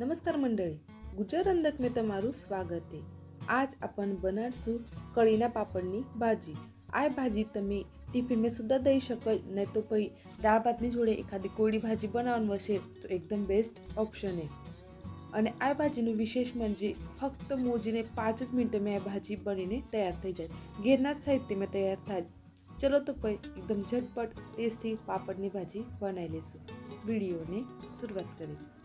નમસ્કાર મંડળી. ગુજરાત રંધક મેં તમારું સ્વાગત છે. આજ આપણ બનાવશું કળીના પાપડની ભાજી. આ ભાજી તમે ટિફિનમાં સુદ્ધા દઈ શકો ને તો પછી દાળ ભાતની જોડે એખાદી કોળી ભાજી બનાવવાનું હશે, તો એકદમ બેસ્ટ ઓપ્શન છે અને આ ભાજીનું વિશેષ જે ફક્ત મોજીને પાંચ જ મિનિટમાં આ ભાજી બનીને તૈયાર થઈ જાય. ઘેરના જ સાહિત્યમાં તૈયાર થાય. ચલો તો પછી એકદમ ઝટપટ, ટેસ્ટી પાપડની ભાજી બનાવી લઈશું. વિડીયોને શરૂઆત કરીશું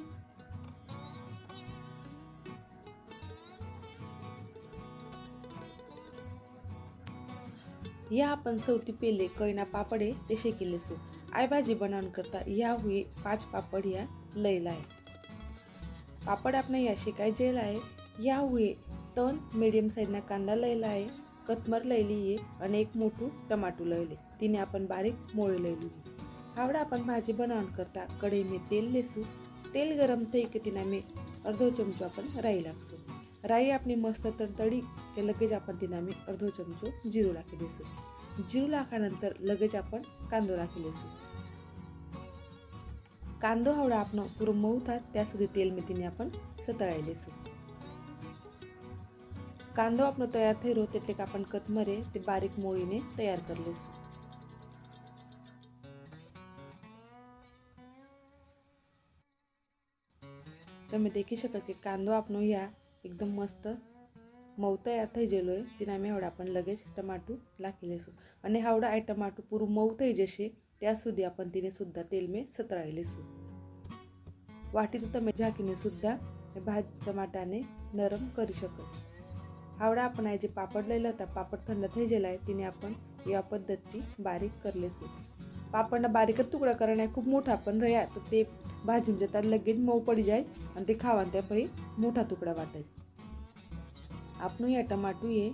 या आपण चौथी पेले कळना पापडे ते शेकिलेसू आय भाजी बनावणकरता या हुई पाच पापड या लयला आहे. पापड आपण या शिकाय जेल आहे. या हुई तन मीडियम साईजना कांदा लयला आहे. कथमर लयली ये आणि एक मोठू टमाटू लयले. तिने आपण बारीक मोळी लयली. आवडा आपण भाजी करता कढई मी तेल लेसू. तेल गरम थई की तिने मी अर्धो चमचो आपण राई लागसू. રાઈ આપણે મસ્ત તળી કે लगेच आपण आम्ही अर्धो चमचो जिरू लाखी देसू जिरू लाखानंतर लगेच आपण कांदो लाखी देसू कांदो हावडा आपण पुरो मऊ था त्या સુધી તેલ મેથીને आपण સતળાઈ લેશું કાંદો આપણો તૈયાર થઈ રહ્યો એટલે કે આપણે કથમરે તે બારીક મોળીને તૈયાર કરી લેશું તમે દેખી શકો કે કાંદો આપણો અહીંયા एकदम मस्त मवतंय आताही जेलो आहे तिने आम्ही एवढा आपण लगेच टमाटू लाखले असू. आणि हावडा आहे टमाटू पूर मवतंय जसे त्यासुद्धा आपण तिने सुद्धा तेल मे सतरायले वाटी तर तमे झाकीने सुद्धा भात टमाटाने नरम करू शकत. हावडा आपण आहे जे पापड लिहिलं होता पापड थंड थंडतही जेला आहे तिने आपण या पद्धती बारीक करले सो પાપડના બારીક જ ટુકડા કરી નાખ્યા ખૂબ મોટા પણ રહ્યા તો તે ભાજીને જતાં લગી જ મઉં પડી જાય અને તે ખાવાનું ત્યાં પછી મોટા ટુકડા વાટે. આપણું આ ટમાટું એ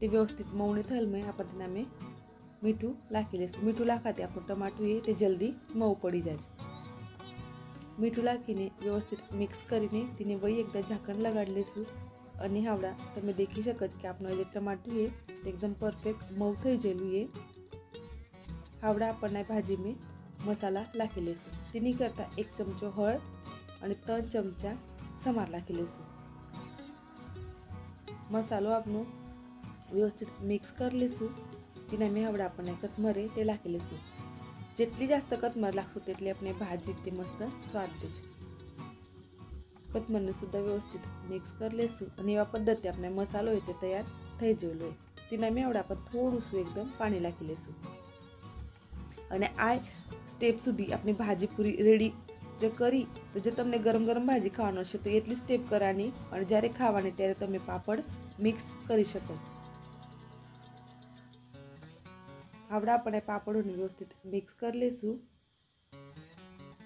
તે વ્યવસ્થિત મઉની થયેલ મેં આપણે અમે મીઠું નાખી લઈશું. મીઠું નાખાથી આપણું ટમાટું એ તે જલ્દી મઉં પડી જાય. છે મીઠું નાખીને વ્યવસ્થિત મિક્સ કરીને તેને વહી એકદમ ઝાંકણ લગાડી લઈશું અને હાવડા તમે દેખી શકો છો કે આપણું જે ટમાટું એ એકદમ પરફેક્ટ મઉ થઈ ગયેલું એ हावडा आपण आहे भाजी मीठ मसाला लाखी लसूण तिन्हीकरता एक चमचो हळद आणि तन चमचा समार लाखी लसूण मसालो आपण व्यवस्थित मिक्स कर लेसू. तिने मी हावडा आपण आहे कथमरे ते लाखी लसूण जितली जास्त कथमर लागसो तेटली आपण भाजी ते मस्त स्वाद देऊ कथमरने सुद्धा व्यवस्थित मिक्स कर लेसू आणि या पद्धती आपण मसालो येते तयार થઈ જોઈ લે તેના મેવડા પર થોડું શું એકદમ પાણી લાખી અને આ સ્ટેપ સુધી આપણી ભાજી પૂરી રેડી જે કરી, તો જે તમને ગરમ ગરમ ભાજી ખાવાનો હશે, તો એટલી સ્ટેપ કરવાની અને જ્યારે ખાવાની ત્યારે તમે પાપડ મિક્સ કરી શકો. આવડા આપણે પાપડોને વ્યવસ્થિત મિક્સ કરી લઈશું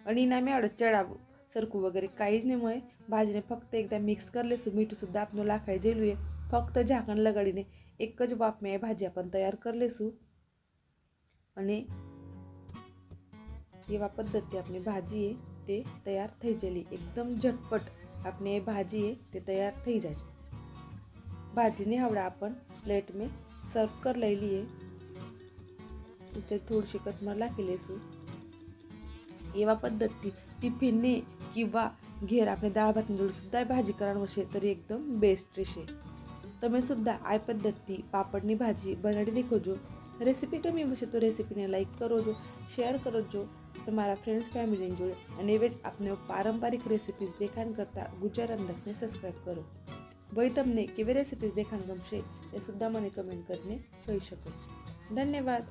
અને એના મેં આવડે ચડાવું સરખું વગેરે કાંઈ જ નહીં મળે ભાજીને ફક્ત એકદમ મિક્સ કરી લઈશું મીઠું સુદ્ધા આપનું લાખાઈ જેલું એ ફક્ત ઝાકણ લગાડીને એક જ વાપમાં એ ભાજી આપણને તૈયાર કરી લઈશું અને એવા પદ્ધતિ આપની ભાજી એ તે તૈયાર થઈ જલી એકદમ ઝટપટ આપની એ ભાજી એ તે તૈયાર થઈ જાય છે ભાજીને હવે आपण પ્લેટ મેં સર્વ કરી લઈ લઈએ તે थोडीशी कतमर લાખી લેશું એવા પદ્ધતિ ટિફિનને किंवा घेर आपले डाळ भातनी जोडसुद्धा भाजी कराण वशे तरी એકદમ બેસ્ટ રહેશે તમે સુદ્ધા આ પદ્ધતિ પાપડની ભાજી બનાવી દેખો જો રેસીપી ગમી હશે તો રેસીપીને લાઇક કરો જો શેર કરો જો તમારા ફ્રેન્ડ્સ ફેમિલીની જોડે. અને એવે જ આપને પારંપરિક રેસિપીઝ દેખાણ કરતાં ગુજરાત અંદરને સબસ્ક્રાઈબ કરો. ભાઈ તમને કેવી રેસિપીઝ દેખાણ ગમશે એ સુદ્ધા મને કમેન્ટ કરીને કહી શકો ધન્યવાદ.